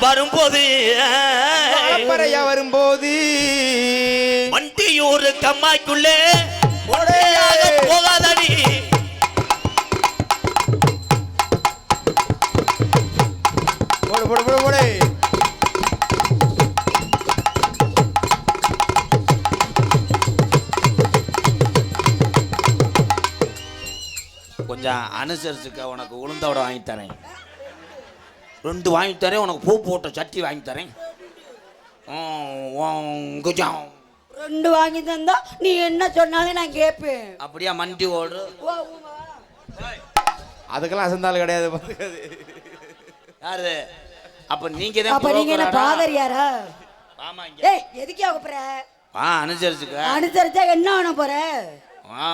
வரும்போது பறையா வரும்போது. வண்டியூர் கம்மாய்க்குள்ளே போகாதடி. போடு போடு போடு போடு. கொஞ்சம் அனுசரிச்சுக்க உனக்கு உளுந்தோட வாங்கி தரேன். ரெண்டு வாங்கி தரேன் உனக்கு பூ போட்ட சட்டி வாங்கி தரேன். கொஞ்சம் ரெண்டு வாங்கி தந்தா நீ என்ன சொன்னாலும் நான் கேட்பேன் அப்படியே மண்டி ஓடு. அதுக்கெல்லாம் அசந்தாலும் கிடையாது. யாரு? அப்ப நீங்க தான் அப்ப நீங்க என்ன broker-ஆடா? பாதரியாரா ஆமா ஏய் எதுக்கே போற? வா அனுசரிச்சுக்க. அனுசரிச்சா என்ன பண்ண போற?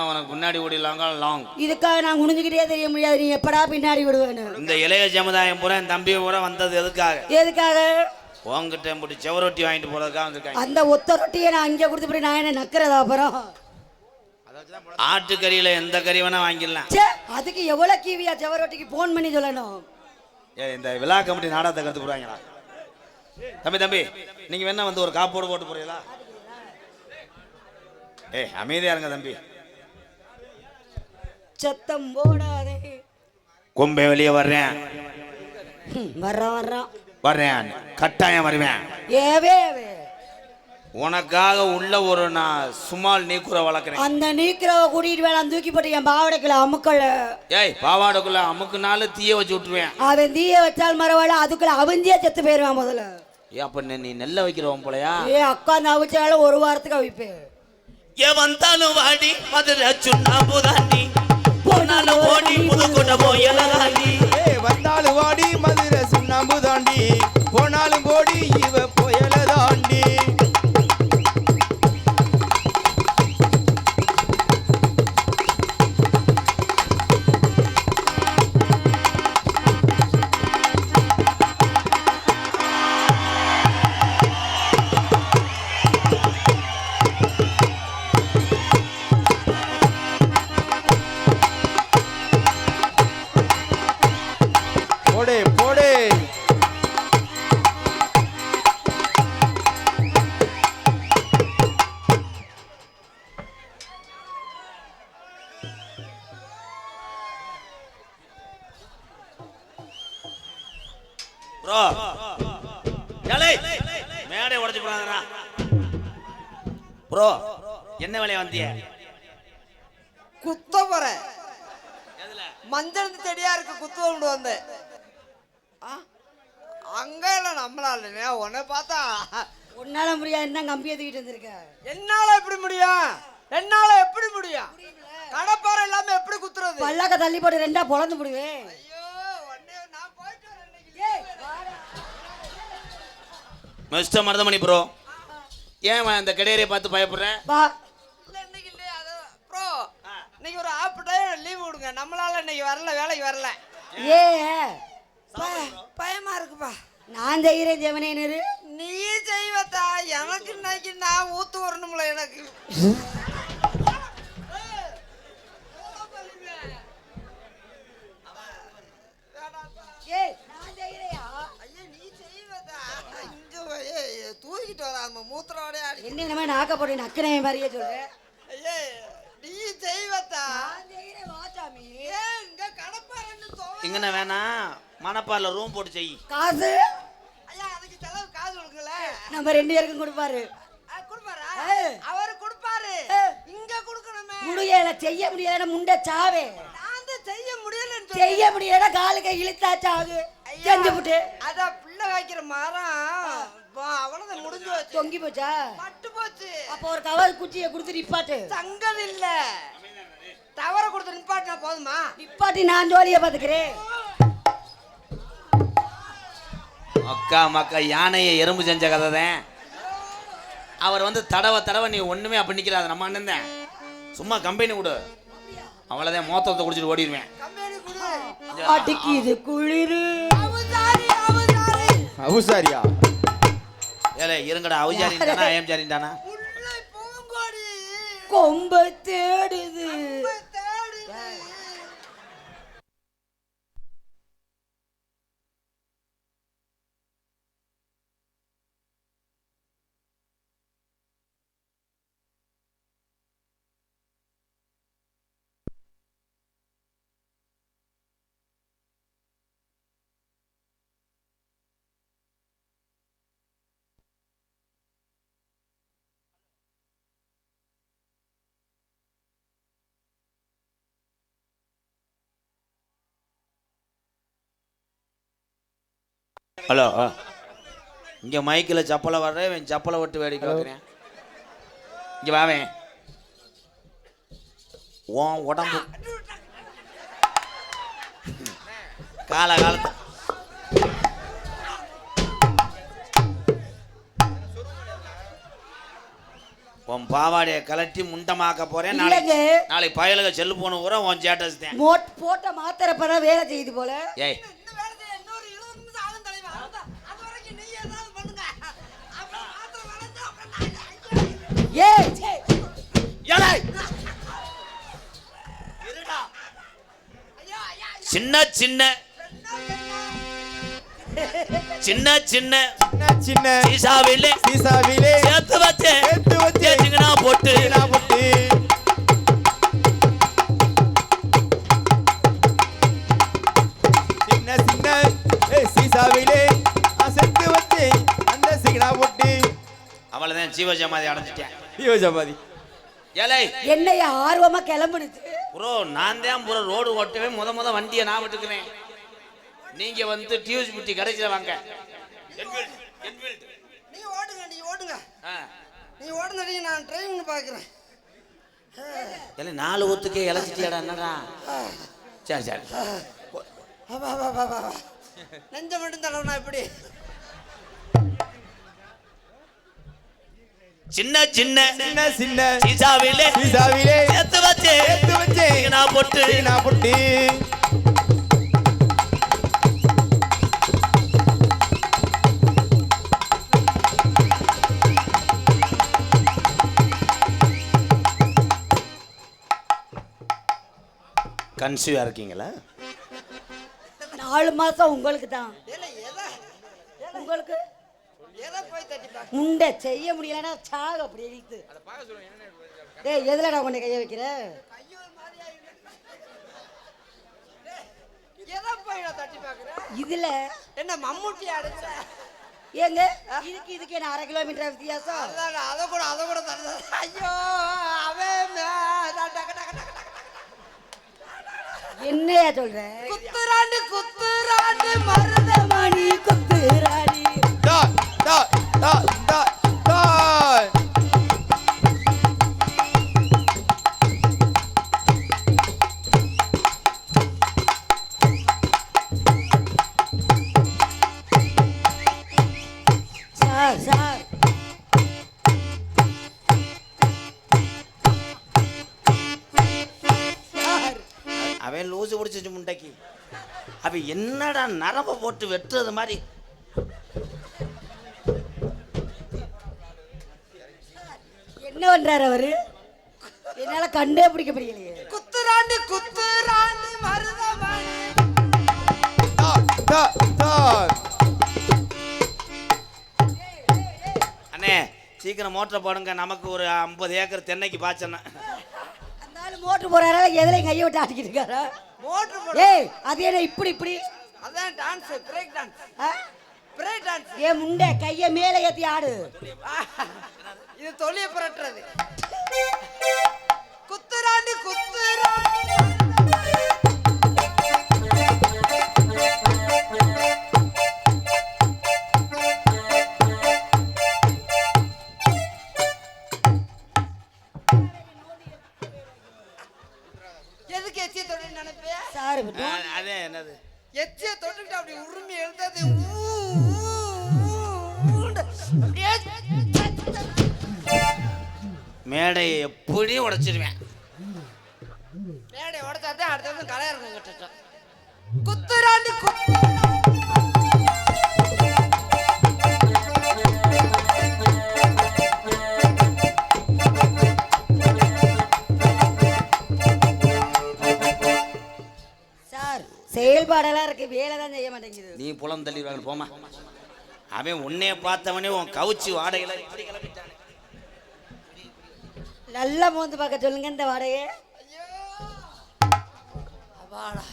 உனக்கு முன்னாடி ஓடிலாங்க லாங் இதுக்காக நான் குனிஞ்சுக்கிட்டே தெரிய முடியாது. நீ எப்படா பின்னாடி விடுவேன்னு இந்த இளைய சமுதாயம் பூரா என் தம்பி பூரா வந்தது எதுக்காக? எதுக்காக? உங்ககிட்ட இப்படி செவரொட்டி வாங்கிட்டு போறதுக்காக வந்திருக்காங்க. அந்த ஒத்த ரொட்டியை நான் அங்கே கொடுத்து நான் என்ன நக்கிறதா அப்புறம்? ஆட்டுக்கறியில எந்த கறி வேணா வாங்கிடலாம். அதுக்கு எவ்வளவு கீவியா செவரொட்டிக்கு ஃபோன் பண்ணி சொல்லணும்? ஏய், இந்த விழா கமிட்டி நாடகத்தை கருத்து போடுவாங்களா தம்பி தம்பி நீங்க வேணா வந்து ஒரு காப்போடு போட்டு போறீங்களா? ஏய் அமைதியா இருங்க தம்பி. சத்தம் போடாதே. கொம்பை வெளியே வர்றேன். ஹம், வர்றான் வர்றான் வர்றேன். கட்டாயம் வருவேன். ஏவே. உனக்காக உள்ள ஒரு நான் சுமால் நீக்குற வளர்க்குறேன். அந்த நீக்கிறவ கூட்டிட்டு வேணாம் தூக்கி போட்டு என் பாவடைக்குள்ள அமுக்கள் ஏய் பாவாடைக்குள்ள அமுக்கு நாள் தீய வச்சு விட்டுருவேன். அவன் தீய வச்சால் மரவாழ அதுக்குள்ள அவஞ்சியே செத்து போயிருவான் முதல்ல. ஏ அப்ப நீ- நீ நெல்ல வைக்கிறவன் போலயா ஏ அக்கா அந்த அவிச்சாலும் ஒரு வாரத்துக்கு அவிப்பேன். ஏ வந்தாலும் வாடி மதுரை சுண்ணாம்பு தாண்டி போனாலும் ஓடி புதுக்கோட்டை போயல தாண்டி வந்தாலும் வாடி மதுரை சுண்ணாம்பு தாண்டி. போனாலும் இவ புயல போடு மேடை உடைச்சு போறாங்கடா ப்ரோ என்ன வேலையை வந்தியா குத்த போறேன் மஞ்சள் செடியா இருக்கு குத்து கொண்டு வந்தேன் ஆ? அங்க இல்ல நம்மளால உன்னை பார்த்தா உன்னால முடியாது என்ன கம்பியை தூக்கிட்டு வந்திருக்க என்னால எப்படி முடியும்? என்னால எப்படி முடியும்? கடப்பாறை இல்லாம எப்படி குத்துறது? பல்லாக்க தள்ளி போட்டு ரெண்டா பொழந்து இன்னைக்கு. மிஸ்டர் மருதமணி ப்ரோ ஏன் அந்த கிடையரை பார்த்து பயப்படுற? வா. இல்ல இன்னைக்கு இல்லையா அது ப்ரோ இன்னைக்கு ஒரு ஆஃப் டே லீவ் விடுங்க. நம்மளால இன்னைக்கு வரல வேலைக்கு வரல. ஏ பயமா இருக்குப்பா. நான் செய்கிறேன் ஜெவனேனரு நீ செய்வதா? எனக்கு இன்னைக்கு நான் ஊத்து வரணும்ல எனக்கு. ஏய் நான் செய்கிறேயா ஐயா நீ செய்வதா? இங்க வா, ஏய், தூக்கிட்டு வராம மூத்திரோட என்ன நாக்க போட்டு நக்கினே மாதிரியே நீ செய்வதா? நான் செய்கிறேன் வாசாமி ஏன் இங்க கடப்பாரன்னு தோ இங்கன வேணாம் மணப்பால ரூம் போட்டு செய். காசு? ஐயா செலவு காசு கொடுக்கல. நம்ம ரெண்டு பேருக்கும் கொடுப்பாரு. கொடுப்பாரா. அவரு கொடுப்பாரு. இங்க கொடுக்கணுமே. முடியல செய்ய முடியல முண்டை சாவே. நான் தான் செய்ய முடியலன்னு சொல்லி செய்ய முடியல காலுக்கு இழுத்தா சாகு செஞ்சு விட்டு அத பிள்ளை வைக்கிற மரம். வா- அவ்வளவுதான் முடிஞ்சு போச்சு. தொங்கி போச்சா? பட்டு போச்சு. அப்போ ஒரு கவர் குச்சியை கொடுத்து நிப்பாட்டு. சங்கல் இல்ல தவற கொடுத்து நிப்பாட்டினா போதுமா? நிப்பாட்டி நான் ஜோலியை பார்த்துக்கிறேன். அக்கா மக்கா யானையை எறும்பு செஞ்ச கதை தான் அவர் வந்து தடவை தடவை நீ ஒண்ணுமே அப்படி நிக்கிறாது நம்ம அண்ணன் தான். சும்மா கம்பெனி கொடு. அவ்வளோதான் மோத்தத்தை குடிச்சிட்டு ஓடிடுவேன் கம்பெனி கொடு அடிக்குது குளிரு அவுசாரியா? ஏலே இருங்கடா அவுஜாரி தானா ஐஎம் தானா கொம்ப தேடுது. ஹலோ இங்கே மைக்கில் சப்பலை வர்றேன் இவன் சப்பலை விட்டு வேடிக்கை பார்க்குறேன் இங்கே வாவேன் உன் உடம்பு. கால காலத்து உன் பாவாடையை கலட்டி முண்டமாக்க போறேன். நாளைக்கு. நாளைக்கு பயலுக செல்லு போன பூரா உன் தான் மோட் போட்ட மாத்திரை படம் வேலை செய்யுது போல. ஏய் ஏய்! சே. ஏலே சின்ன சின்ன. சின்ன சின்ன. சின்ன சீசாவிலே. சீசாவிலே. சேர்த்து வச்சு. சேர்த்து வச்சு. தேய்ச்சிங்கனா போட்டு. போட்டு. சின்ன சின்ன. சீசாவிலே. வச்சு. அந்த சிகனா போட்டு. அவ்வளவுதான் ஜீவஜமாதி அடைஞ்சிட்டேன். ஐயோ ஜபாதி ஏலே. என்னைய ஆர்வமா கிளம்புனுச்சு. ப்ரோ நான் தான் ப்ரோ ரோடு ஓட்டவே முத முத வண்டியை நான் விட்டுக்கிறேன். நீங்க வந்து டியூஸ் புட்டி கடைசியில் வாங்க. நீ ஓடுங்க நீ ஓடுங்க. ஆ. நீ ஓடுங்க நீ நான் டிரைவிங் பார்க்குறேன் ஏலே நாலு ஒத்துக்கே இழைச்சிட்டியாடா என்னடா? சரி சரி. நெஞ்ச மட்டும் தடவுனா எப்படி? சின்ன சின்ன சின்ன சின்ன சீசாவிலே சீசாவிலே சேர்த்து வச்சு சேர்த்து வச்சு நான் போட்டு. சிகனா போட்டு. கன்சியூவா இருக்கீங்களா? நாலு மாசம் உங்களுக்கு தான் உங்களுக்கு? முண்டை செய்ய முடியலன்னா சாக அப்படி இழுத்து. டேய் எதுலடா கொண்டு கைய வைக்கிற? இதுல என்ன மம்முட்டி அடிச்ச? ஏங்க? இதுக்கு இதுக்கு என்ன அரை கிலோமீட்டர் வித்தியாசம்? அதான் அதை கூட அதை கூட ஐயோ அவன். என்னையா சொல்ற? குத்துறாண்டு குத்துறாண்டு மருதம் மணி அவன் லூசு பிடிச்சிச்சு முண்டைக்கு. அவன் என்னடா நரம்ப போட்டு வெட்டுறது மாதிரி என்ன பண்றாரு அவரு? என்னால கண்டே பிடிக்க முடியலையே. குத்துறாண்டு குத்துறாண்டு மருதமணி அண்ணே சீக்கிரம் மோட்டரை போடுங்க. நமக்கு ஒரு ஐம்பது ஏக்கர் தென்னைக்கு பாய்ச்சணும். மோட்டர் போறாரா எதுலையும் கையை விட்டு ஆட்டிக்கிட்டு இருக்காரா? மோட்டர் போட ஏய் அது என்ன இப்படி இப்படி? அதான் டான்ஸ் பிரேக் டான்ஸ் ஆ? பிரேக் டான்ஸ் ஏன் முண்டை கையை மேலே ஏத்தி ஆடு. இது தொழிய புரட்டுறது. குத்துறாண்டு குத்துறாண்டு. அடுத்த வருஷம் கலை இருக்கும் கட்டட்டும் குத்துறாண்டி குத்து சார் செயல்பாடெல்லாம் இருக்கு. வேலை தான் செய்ய மாட்டேங்குது. நீ புலம் தள்ளிடுவாங்க போமா அவன் உன்னைய பார்த்தவனே உன் கவுச்சி வாடகையில இப்படி கிளம்பிட்டானே. நல்லா மோந்து பார்க்க சொல்லுங்க இந்த வாடகை அப்பாடா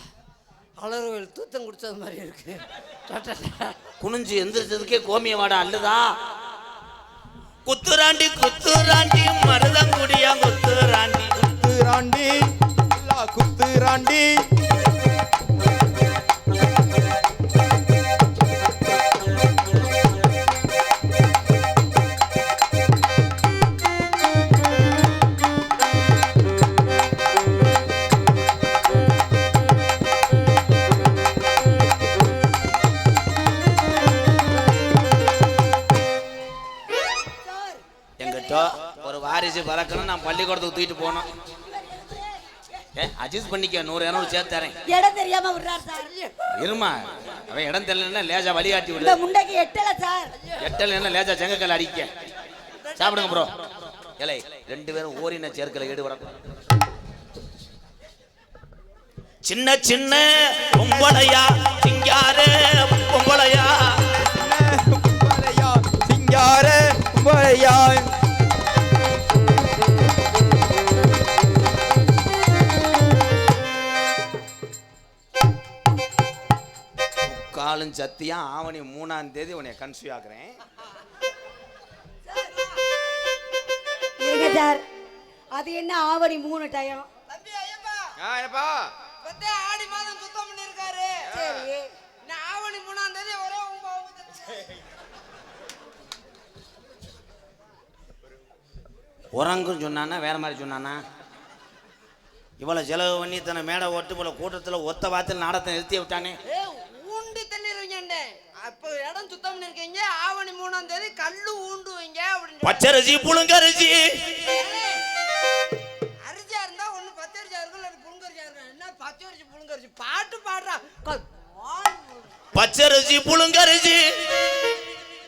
அலறுவில் தூத்தம் குடிச்சது மாதிரி இருக்கு. குனிஞ்சு எந்திரிச்சதுக்கே கோமிய வாடா அல்லுதா? குத்துராண்டி குத்துராண்டி மருதங்குடியா குத்துராண்டி குத்துராண்டி குத்துராண்டி தூக்கிட்டு போனோம். ஏ அட்ஜஸ்ட் பண்ணிக்க நூறு இரநூறு சேர்த்து தரேன். இடம் தெரியாம விடுறார் சார். இருமா அவன் இடம் தெரியலன்னா லேஜா வழிகாட்டி விடு முண்டைக்கு எட்டல சார். எட்டல் என்ன லேஜா செங்கக்கல் அடிக்க. சாப்பிடுங்க ப்ரோ இலை ரெண்டு பேரும் ஓரின சேர்க்கல ஈடுபட சின்ன சின்ன பொம்பளையா சிங்கார பொம்பளையா. சிங்கார கும்பலையா. காலும் சத்தியம் ஆவணி மூணாம் தேதி உன்னை கன்சியூ ஆக்குறேன். இருங்க சார் அது என்ன ஆவணி மூணு டயம் பத்தே ஆடி மாதம் சுத்தம் பண்ணிருக்காரு. சரி. நான் ஆவணி மூணாம் தேதி ஒரே உறங்கும் சொன்னானா வேற மாதிரி சொன்னானா? இவ்வளோ செலவு பண்ணி தன்னை மேடை ஓட்டு இவ்வளோ கூட்டத்தில் ஒத்த வாரத்தில் நாடகத்தை நிறுத்தி விட்டானே ஏ ஊண்டி தள்ளிடுவீங்க அப்ப இடம் சுத்தம் பண்ணிருக்கீங்க ஆவணி மூணாம் தேதி கல்லு ஊண்டுவீங்க அப்படின்னு சொல்லி- பச்சரிசி புழுங்கரிசி ஏய், அரிசியா இருந்தா ஒண்ணு பச்சரிசியா இருக்கும் இல்ல புழுங்கரிசியா இருக்கும் என்ன பச்சரிசி புழுங்கரிசி. பாட்டு பாடுறா. பச்சரிசி புழுங்கரிசி.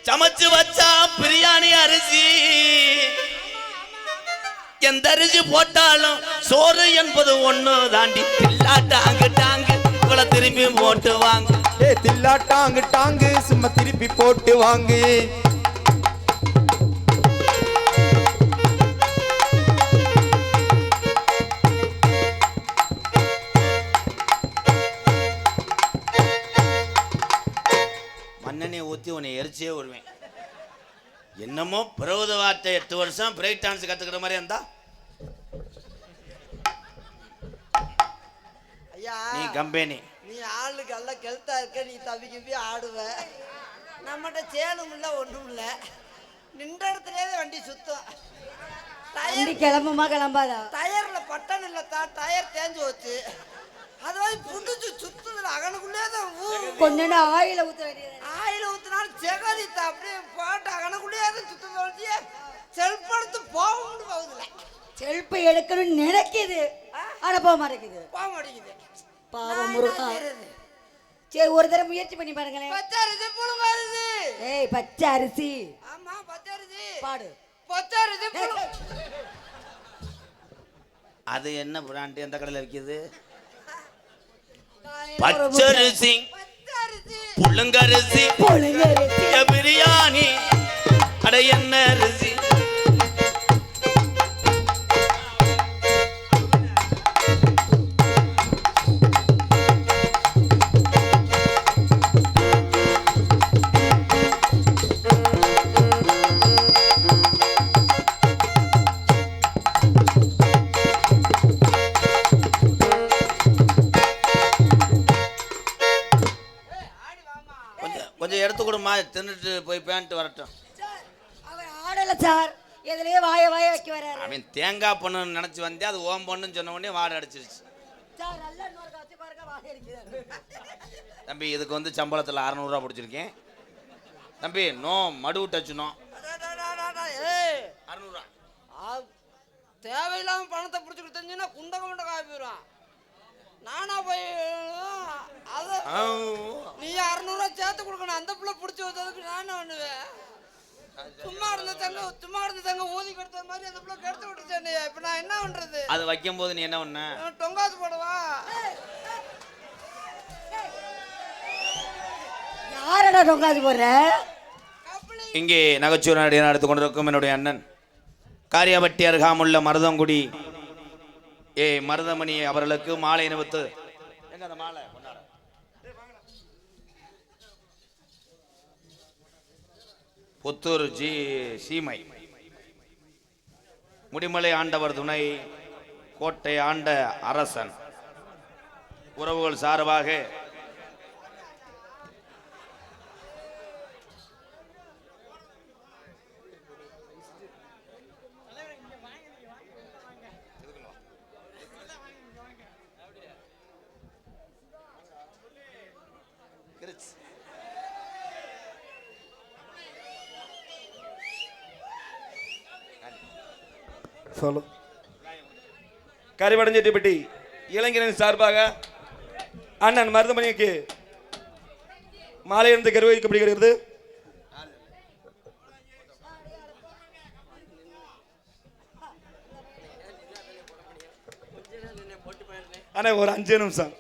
சமைச்சு வச்சா பிரியாணி அரிசி. எந்த அரிசி போட்டாலும் சோறு என்பது ஒண்ணு தாண்டி தில்லா டாங்கு டாங்கு. திரும்பி போட்டு வாங்க. ஏ தில்லா டாங்கு டாங்கு. சும்மா திருப்பி போட்டு வாங்கு. எரிச்சே விடுவேன் என்னமோ பிரபுத வார்த்தை எட்டு வருஷம் பிரேக் டான்ஸ் கற்றுக்கிற மாதிரி இருந்தா? ஐயா நீ கம்பெனி. நீ ஆளுக்கு எல்லாம் கெல்த்தா இருக்க நீ தவி கிப்பி ஆடுவ. நம்மகிட்ட சேலும் இல்ல ஒண்ணும் இல்ல. நின்ற இடத்துலயே வண்டி சுத்தம். டயர் கிளம்புமா கிளம்பாதா? டயர்ல பட்டன் இல்லத்தா டயர் தேஞ்சு வச்சு அது மாதிரி புடிச்சு சுத்துதுல அகனுக்குள்ளே தான் ஊ கொஞ்சோண்டு ஆயில ஊத்த வேண்டியது. ஆயில ஊத்துனாலும் செகதித்த அப்படியே போட்டு அகனுக்குள்ளேயே தான் சுத்த தோணுச்சு செல்படுத்து போக போகுதுல. செல்ஃபி எடுக்கணும்னு நினைக்குது. ஆனா போக மாட்டேங்குது. போக மாட்டேங்குது. பாவம் முருகா. சரி ஒரு தடவை முயற்சி பண்ணி பாருங்களேன். பச்சரிசி புழுங்கரிசி ஏய் பச்சை அரிசி. ஆமா பச்சரிசி பாடு. பச்சரிசி புழு அது என்ன பிராண்டு? எந்த கடையில் விற்கிது? பச்சரிசி புழுங்கரிசி பிரியாணி. அட என்ன அரிசி தின்னுட்டு போய் பேன்ட்டு வரட்டும். சார், அவர் ஆடல சார். எதுலயே வாய வாய வைக்க வராரு அவன் தேங்காய் பொண்ணுன்னு நினச்சி வந்தே அது ஓம் பொண்ணுன்னு சொன்ன உடனே வாடை அடிச்சிருச்சு. சார் நல்லா இன்னொரு கத்தி பாருங்க அடிக்கிறாரு. தம்பி இதுக்கு வந்து சம்பளத்தில் அறநூறுவா பிடிச்சிருக்கேன். தம்பி நோ மடு டச் நோ. அறநூறுவா ஆ, தேவையில்லாம பணத்தை பிடிச்சி கொடுத்தீங்கன்னா குண்டக குண்டக ஆகிடுவான் நானா போய் அத நீ அறுநூறுவா சேர்த்து கொடுக்கணும். அந்த பிள்ளை பிடிச்சி வச்சதுக்கு நான் என்ன பண்ணுவேன் சும்மா இருந்த தங்க சும்மா இருந்த தங்க ஊதி கெடுத்த மாதிரி அந்த பிள்ளை கெடுத்து விட்டுச்சேன் இப்ப நான் என்ன பண்றது? அது வைக்கும்போது நீ என்ன பண்ண? நான் டொங்காசு போடவா? யாரடா டொங்காது போடுற? இங்கே நகைச்சுவை நடிகர் நடத்து கொண்டிருக்கும் என்னுடைய அண்ணன். காரியாபட்டி அருகாமுள்ள மருதங்குடி ஏ மருதமணி அவர்களுக்கு மாலை அணிவித்து எங்க அந்த மாலை? கொண்டாட. புத்தூர் ஜி சீமை. முடிமலை ஆண்டவர் துணை கோட்டை ஆண்ட அரசன். உறவுகள் சார்பாக சொல்லு கரிவடஞ்செட்டிப்பட்டி இளைஞரின் சார்பாக அண்ணன் மருதமணிக்கு மாலையிலிருந்து கருவகிக்கப்படுகிறது அண்ணா ஒரு அஞ்சு நிமிஷம்.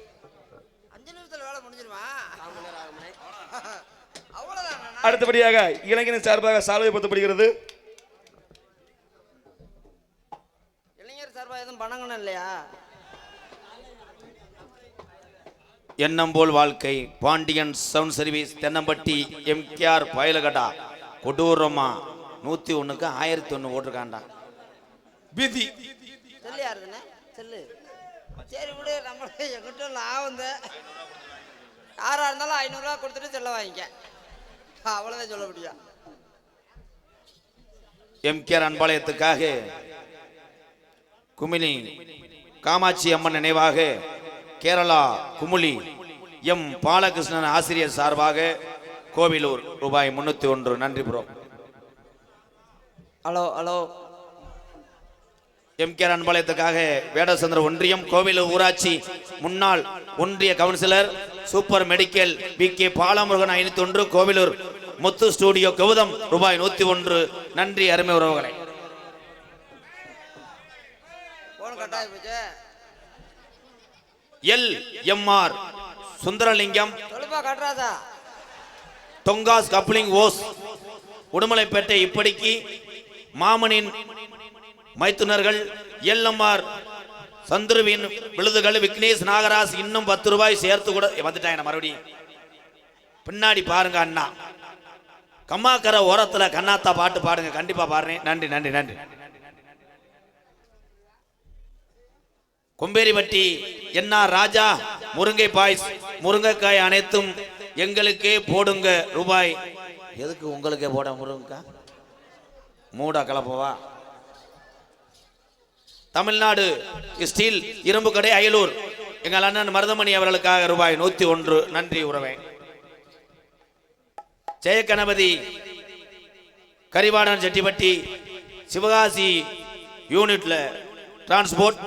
அஞ்சு நிமிஷத்துல வேலை முடிஞ்சிருமா? அவ்வளோதான் அடுத்தபடியாக இளைஞரின் சார்பாக சாலை பொருத்தப்படுகிறது பணங்கணும் இல்லையா எண்ணம் போல் வாழ்க்கை. Pandian sound service Thennampatti MKR பயலகடா. கொடூரமா? நூற்றி ஒன்றுக்கு ஆயிரத்தி ஒன்று போட்டிருக்காண்டா விதி. செல்லு யாருதுண்ணே செல்லு. சரி விடு நம்ம எங்கிட்ட லாபம் யாராக இருந்தாலும் ஐநூறுரூவா கொடுத்துட்டு செல்ல வாங்கிக்க. அவ்வளோதான் சொல்ல முடியும். எம்கேஆர் அன்பாலயத்துக்காக குமினி காமாட்சி அம்மன் நினைவாக கேரளா குமுளி எம் பாலகிருஷ்ணன் ஆசிரியர் சார்பாக கோவிலூர் ரூபாய் முன்னூத்தி ஒன்று. நன்றி ப்ரோ. Hello hello. எம்கேஆர் அன்பாலயத்துக்காக வேடசந்திர ஒன்றியம் கோவிலூர் ஊராட்சி முன்னாள் ஒன்றிய councillor super medical P K Balamurugan ஐநூத்தி ஒன்று கோவிலூர் முத்து ஸ்டூடியோ கௌதம் ரூபாய் நூத்தி ஒன்று. நன்றி அருமை உறவுகளை. போன் கட்டாயி போச்சு எல் எம்ஆர் சுந்தரலிங்கம் சொல்லுப்பா கட்டுறாதா? தொங்காஸ் கப்ளிங் ஓஸ் உடுமலைப்பேட்டை இப்படிக்கு மாமனின் மைத்துனர்கள் எல்எம்ஆர் சந்துருவின் விழுதுகள் விக்னேஷ் நாகராஜ் இன்னும் பத்து ரூபாய் சேர்த்து கூட வந்துட்டாங்க மறுபடியும்? பின்னாடி பாருங்க அண்ணா. கம்மாக்கரை ஓரத்துல கண்ணாத்தா பாட்டு பாடுங்க. கண்டிப்பா பாடுறேன். நன்றி நன்றி நன்றி. கொம்பேரிபட்டி என்ன ராஜா முருங்கை பாய்ஸ் முருங்கைக்காய் அனைத்தும் எங்களுக்கே போடுங்க ரூபாய். எதுக்கு உங்களுக்கே போட முருங்கைக்காய் மூடா கலப்பவா தமிழ்நாடு ஸ்டீல் இரும்பு கடை அயலூர். எங்கள் அண்ணன் மருதமணி அவர்களுக்காக ரூபாய் நூத்தி ஒன்று. நன்றி உறவே. ஜெயகணபதி கரிவாடன் செட்டிப்பட்டி சிவகாசி யூனிட்ல டிரான்ஸ்போர்ட்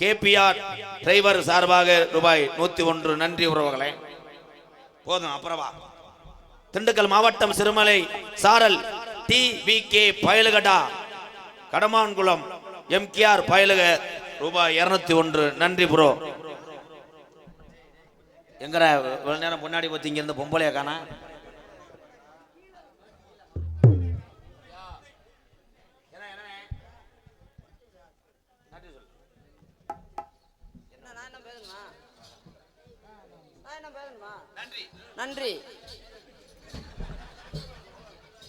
கேபிஆர் டிரைவர் சார்பாக ரூபாய் நூத்தி ஒன்று. நன்றி உறவுகளே. போதும் அப்புறமா. திண்டுக்கல் மாவட்டம் சிறுமலை சாரல் டி வி கே பயலுகடா கடமான்குளம் எம்கேஆர் பயலுக ரூபாய் இருநூத்தி ஒன்று. நன்றி ப்ரோ. எங்கடா இவ்வளவு நேரம் முன்னாடி பற்றி இங்கேருந்து பொம்பளையா காணா? நன்றி.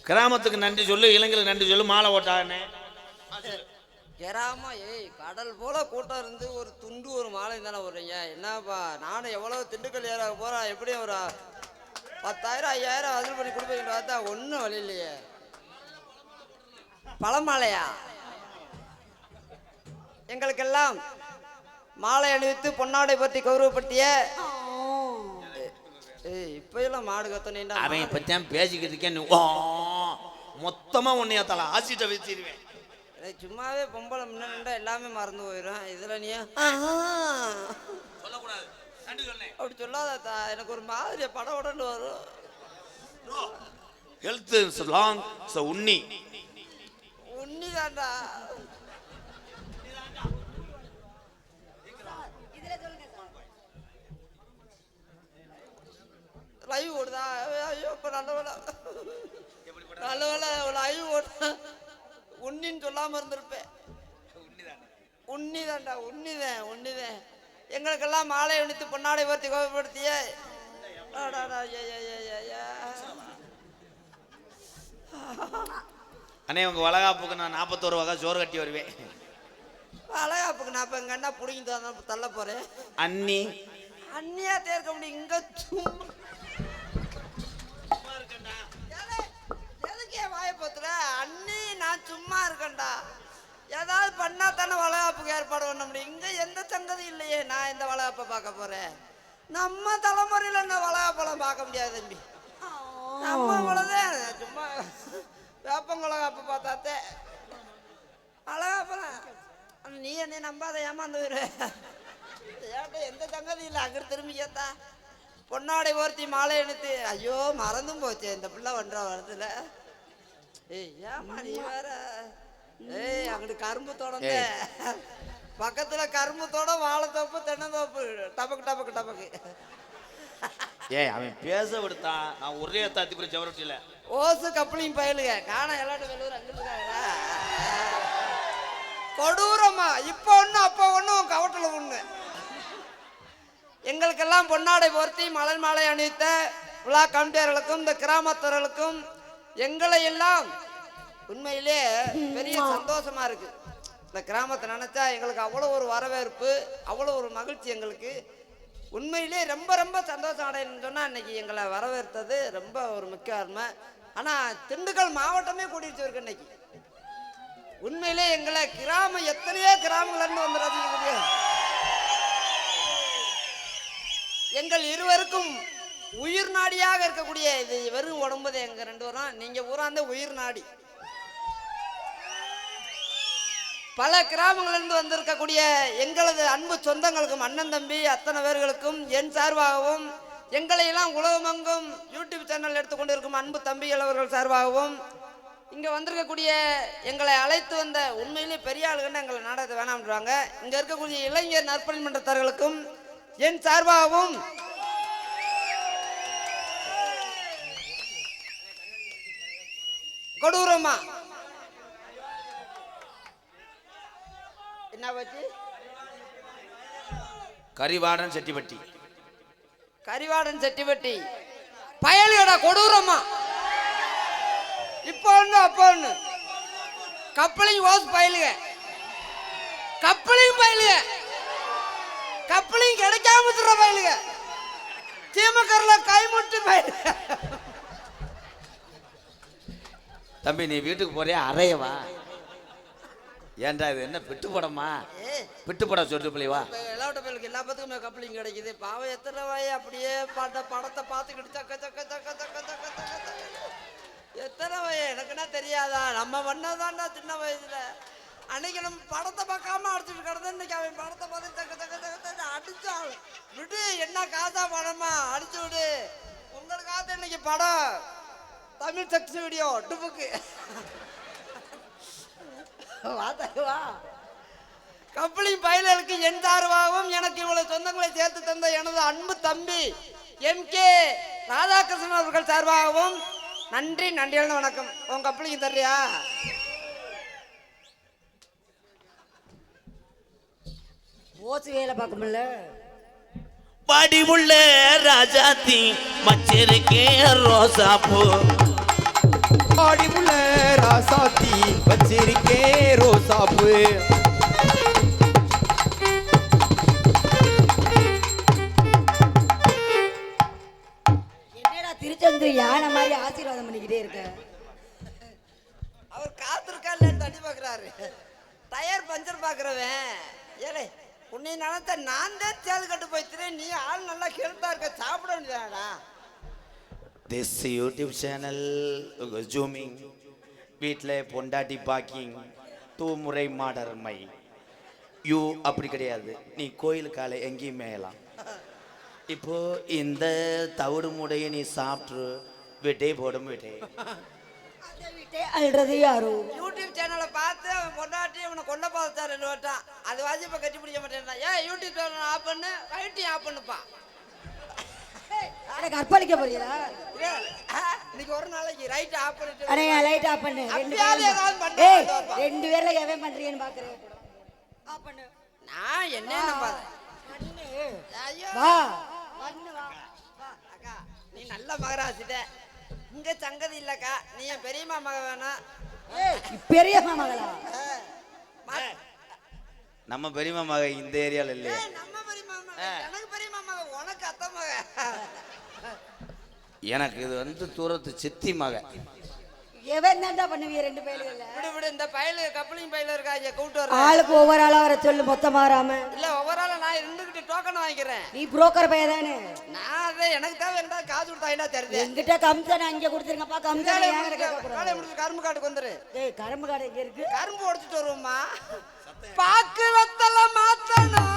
கிராமத்துக்கு நன்றி சொல்லு இளைஞர்களுக்கு நன்றி சொல்லு மாலை ஓட்டானே கிராமம் ஏய் கடல் போல கூட்டம் இருந்து ஒரு துண்டு ஒரு மாலை தானே வர்றீங்க என்னப்பா நானும் எவ்வளோ திண்டுக்கல் ஏற போகிறேன் எப்படியும் ஒரு பத்தாயிரம் ஐயாயிரம் வசூல் பண்ணி கொடுப்பீங்கன்னு பார்த்தா ஒன்றும் வழி இல்லையே. பழமாலையா? எங்களுக்கெல்லாம் மாலை அணிவித்து பொன்னாடை பற்றி கௌரவப்படுத்திய ஏய் இப்போ எல்லாம் மாடு கத்தனேன்டா அவன் பத்தியான் பேசிக்கிட்டு இருக்கேன் நீ ஓ, மொத்தமா உன்னைய தலை ஆசிட்ட வச்சிருவேன். சும்மாவே பொம்பளை முன்ன நின்றா எல்லாமே மறந்து போயிடும் இதில் நீ சொல்லக்கூடாது. அப்படி சொல்லாதா எனக்கு ஒரு மாதிரி படம் உடனே வரும். Health is long so Unni உன்னிதான்டா live ஓடுதா? ஐயோ இப்போ நல்ல வேலை நல்ல வேலை லைவ் ஓடுதா? உன்னின்னு சொல்லாம இருந்திருப்பேன். உன்னிதான்டா உன்னிதான் உன்னிதான். எங்களுக்கெல்லாம் மாலை அணித்து பொன்னாடை பற்றி கோபப்படுத்திய. அண்ணே உங்க வளகாப்புக்கு நான் நாற்பத்தோரு வகை சோறு கட்டி வருவேன். அழகாப்புக்கு நான் இப்போ எங்க அண்ணா பிடிங்கி தள்ள போறேன். அண்ணி. அண்ணியா தேர்க்க முடியும். இங்க சும்மா ஏலே, பத்துற அண்ணி நான் சும்மா இருக்கேன்டா. ஏதாவது பண்ணா தானே வளகாப்புக்கு ஏற்பாடு பண்ண முடியும். இங்க எந்த சங்கதி இல்லையே நான் இந்த வளகாப்பை பார்க்க போறேன். நம்ம தலைமுறையில இந்த வளகாப்பெல்லாம் பார்க்க முடியாது தம்பி. நம்ம இவ்வளவுதான் சும்மா வேப்பங்குளகாப்பு பார்த்தாத்தே. வளகாப்பெல்லாம் ஆனா நீ என்ன நம்பாத ஏமாந்து ஏன்ட்ட எந்த சங்கதி இல்லை? அங்கிட்டு திரும்பி கேத்தா பொன்னாடை ஓர்த்தி மாலை எடுத்து ஐயோ மறந்தும் போச்சு இந்த பிள்ளை பண்ற வரதுல ஏய் ஏமா நீ வேற? ஏய் அங்கிட்டு கரும்பு தொடங்க. பக்கத்துல கரும்பு தோட வாழைத்தோப்பு தென்னந்தோப்பு. டபக்கு டபக்கு டபக்கு. ஏய் அவன் பேச விடுத்தான். நான் ஒரே தாத்தி கூட ஜவரட்டில ஓசு கப்பலையும் பயலுங்க. காண எல்லாட்டு வெள்ளூர் அங்கிட்டு இருக்காங்களா கொடூரமா. இப்போ ஒண்ணு அப்போ ஒண்ணு உன் கவட்டில் ஒண்ணு. எங்களுக்கெல்லாம் பொன்னாடை போர்த்தி மலர் மாலை அணிவித்த விழா கமிட்டியர்களுக்கும் இந்த கிராமத்தர்களுக்கும் எங்களை எல்லாம் உண்மையிலே பெரிய சந்தோஷமா இருக்கு. இந்த கிராமத்தை நினைச்சா எங்களுக்கு அவ்வளோ ஒரு வரவேற்பு அவ்வளோ ஒரு மகிழ்ச்சி எங்களுக்கு. உண்மையிலே ரொம்ப ரொம்ப சந்தோஷம் அடையணும்னு சொன்னா இன்னைக்கு எங்களை வரவேற்றது ரொம்ப ஒரு முக்கிய அருமை. ஆனா திண்டுக்கல் மாவட்டமே கூட்டிட்டு இருக்கு இன்னைக்கு. உண்மையிலே எங்களை கிராமம் எத்தனையோ கிராமங்கள்ல இருந்து வந்து ரசிக்கக்கூடிய. எங்கள் இருவருக்கும் உயிர் நாடியாக இருக்கக்கூடிய இது வெறும் உடம்புது எங்க ரெண்டு பேரும். நீங்க ஊராந்த உயிர் நாடி. பல கிராமங்களிலிருந்து வந்திருக்கக்கூடிய எங்களது அன்பு சொந்தங்களுக்கும் அண்ணன் தம்பி அத்தனை பேர்களுக்கும் என் சார்பாகவும் எங்களை எல்லாம் உலகமெங்கும் யூடியூப் சேனல் எடுத்துக்கொண்டிருக்கும் அன்பு தம்பிகள் அவர்கள் சார்பாகவும் இங்கே வந்திருக்கக்கூடிய எங்களை அழைத்து வந்த உண்மையிலேயே பெரிய ஆளுகன்னு எங்களை நாடகத்தை வேணாம்ன்றாங்க. இங்கே இருக்கக்கூடிய இளைஞர் நற்பணி மன்றத்தர்களுக்கும் என் சார்பாகவும் கொடூரமா? என்ன பற்றி கரிவாடன் செட்டிப்பட்டி. கரிவாடன் செட்டிவெட்டி பயலுகடா கொடூரமா? இப்போ ஒண்ணு அப்போ ஒண்ணு. கப்பலையும் ஓஸ் பயலுக. கப்பலையும் பயலுக. கப்பலையும் கிடைக்காம பயலுக. தீமக்கரில் கைமுட்டு பயலுக. தம்பி நீ வீட்டுக்கு போறியா? அறையவா ஏன்டா இது என்ன பிட்டு படமா? பிட்டு படம் சொல்லிட்டு பிள்ளை வா. இப்போ விளையாட்டு பயலுக்கு எல்லா பத்துக்குமே கப்பலிங் கிடைக்குது. பாவம் எத்தனை வாய் அப்படியே பட படத்தை பார்த்துக்கிட்டு சக்க சக்க சக்க சக்க சக்க சக்க சக்க. எத்தனை வய? எனக்குன்னா தெரியாதா? நம்ம பண்ணதான்டா சின்ன வயசுல. அன்னைக்கு நம்ம படத்தை பார்க்காம அடிச்சுட்டு கிடந்தா இன்னைக்கு அவன் படத்தை பார்த்து தக்க தக்க தக்க தக்க அடிச்சான். விடு என்ன காசா படமா அடிச்சு விடு. உங்களுக்காக இன்னைக்கு படம். தமிழ் செக்ஸ் வீடியோ டுப்புக்கு வா கப்பலின் பயலுக்கு என் சார்பாகவும் எனக்கு இவ்வளவு சொந்தங்களை சேர்த்து தந்த எனது அன்பு தம்பி எம் கே ராதாகிருஷ்ணன் அவர்கள் சார்பாகவும் நன்றி நன்றியான வணக்கம். உன் கப்பலிங்க தர்றியா? ஓசு வேலை பார்க்க முடியல. படிவுள்ள ராஜாத்தி வச்சிருக்கே ரோசாப்பூ. ஆடி உள்ள ராசாத்தி வச்சிருக்கேன் ரோசாப்பு. என்னடா திருச்செந்தூர் யானை மாதிரி ஆசீர்வாதம் பண்ணிக்கிட்டே இருக்க? அவர் காத்திருக்கா இல்லைன்னு தட்டி பார்க்குறாரு டயர் பஞ்சர் பார்க்குறவன் ஏலே உன்னை நினைத்த நான் தான் சேது கட்டு போய்த்துறேன் நீ ஆள் நல்லா ஹெல்த்தாக இருக்க சாப்பிட வேண்டியதாடா திஸ் யூடியூப் சேனல் ஜூமிங் வீட்டில் பொண்டாட்டி பாக்கிங் தூமுறை மாடர்மை யூ அப்படி கிடையாது. நீ கோயில் காலை எங்கேயும் மேயலாம் இப்போ இந்த தவிடு முடையை நீ சாப்பிட்டு விட்டே போடும் விட்டே. அல்றது யாரோ? யூடியூப் சேனலை பார்த்து அவன் கொண்டாட்டி அவனை கொண்ட பார்த்தார் ரெண்டு வட்டம். அது வாசி இப்போ கட்டி பிடிக்க மாட்டேன் ஏன் யூடியூப் சேனல் ஆஃப் பண்ணு ரைட்டையும் ஆஃப் பண்ணுப்பா. அட கற்பழிக்க போறீங்களா? இன்னைக்கு ஒரு நாளைக்கு ரைட் ஆஃப் பண்ணிட்டு அடே லைட் ஆஃப் பண்ணு. ரெண்டு பேரும். ஏய் ரெண்டு பேர்ல எவன் பண்றீங்கன்னு பாக்குறேன். ஆஃப் பண்ணு. நான் என்ன நம்பாத பண்ணு ஐயோ. வா. பண்ணு வா. வா, அக்கா நீ நல்ல மகராசிட்ட. இங்க சங்கதி இல்லக்கா. நீ என் பெரியம்மா மக வேணாம் ஏய் பெரிய மாமகளா ம- நம்ம பெரியம்மா மக இந்த ஏரியாவில் இல்லையா ஏய், நம்ம பெரியம்மா மக எனக்கு பெரியம்மா மக உனக்கு அத்தை மக எனக்கு இது வந்து தூரத்து சித்தி மக. எவன் தான்டா பண்ணுவீங்க ரெண்டு பேர்ல விடு விடு இந்த பயலு கப்பலிங் பயில இருக்காங்க கூப்பிட்டு வர ஆளுக்கு ஒவ்வொரு ஆளா வர சொல்லு மொத்தமா வராம இல்ல ஒவ்வொரு நான் இருந்துகிட்டு டோக்கன் வாங்கிக்கிறேன். நீ புரோக்கர் பையன் தானே நான் அதை எனக்கு தேவை என்ன காசு கொடுத்தா என்ன தெரியுது? என்கிட்ட கம்சன் அங்க கொடுத்துருங்கப்பா கம்சன் வேலையை ஏன் கிட்ட முடிச்சு- கரும்பு காட்டுக்கு வந்துரு. ஏய் கரும்பு கடை இங்க இருக்கு? கரும்பு உடைச்சிட்டு வருவோம்மா. பாக்கு வெத்தல மாத்தணும்.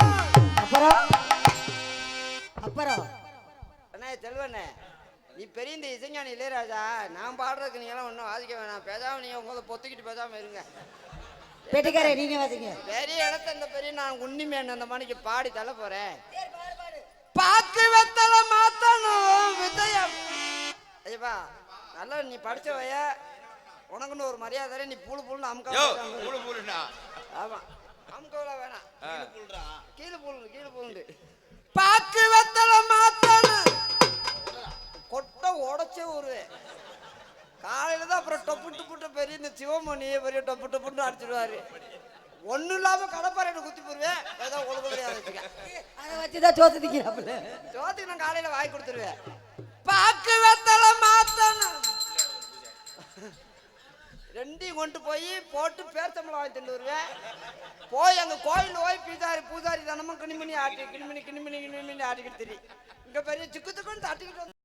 அப்புறம்? அப்புறம்? அண்ணே செல்வண்ணே. பெரிய இந்த இசைஞானி இளையராஜா நான் பாடுறதுக்கு நீங்களாம் ஒன்றும் வாசிக்க வேணாம். பேசாம நீங்க உங்களை பொத்துக்கிட்டு பேசாம இருங்க. பெட்டிக்காரே நீங்க வாசிங்க. பெரிய இடத்த இந்த பெரிய நான் உன்னிமேன் அந்த மணிக்கு பாடி தள்ள போறேன். பாக்கு வெத்தல மாத்தணும் விஜயம் ஐயப்பா நல்லா நீ படிச்ச வய உனக்குன்னு ஒரு மரியாதை நீ புழு புழுன்னு அமுக்க. புழு புழுண்ணா ஆமா. அமுக்கவள வேணாம். கீழே புழு கீழே புழுண்டு பாக்கு வெத்தல மாத்தணும் கொட்டை உடச்சே வருவேன் காலையில தான் அப்புறம் டொப்பு டொப்புட்டு பெரிய இந்த சிவமணி பெரிய டொப்பு டொப்புன்னு அடிச்சிடுவாரு. ஒன்றும் இல்லாம கடப்பாறையில குத்தி போடுவேன். ஏதோ ஒழுங்கு வச்சுக்க. அதை வச்சுதான் சோத்து திக்கிறாப்புல ஜோதிக்கு நான் காலையில வாங்கி கொடுத்துருவேன். பாக்கு வெத்தல மாத்தணும். ரெண்டையும் கொண்டு போய் போட்டு பேர்த்தம்பளம் வாங்கி தின்னு வருவேன். போய் அங்க கோயில் போய் பூஜாரி பூஜாரி தினமும் கிணிமணி ஆட்டி கிணிமணி கிணிமணி கிணிமணி ஆட்டிக்கிட்டு தெரியும் இங்க பெரிய சிக்கு சிக்குன்னு தட்டிக்கிட்டு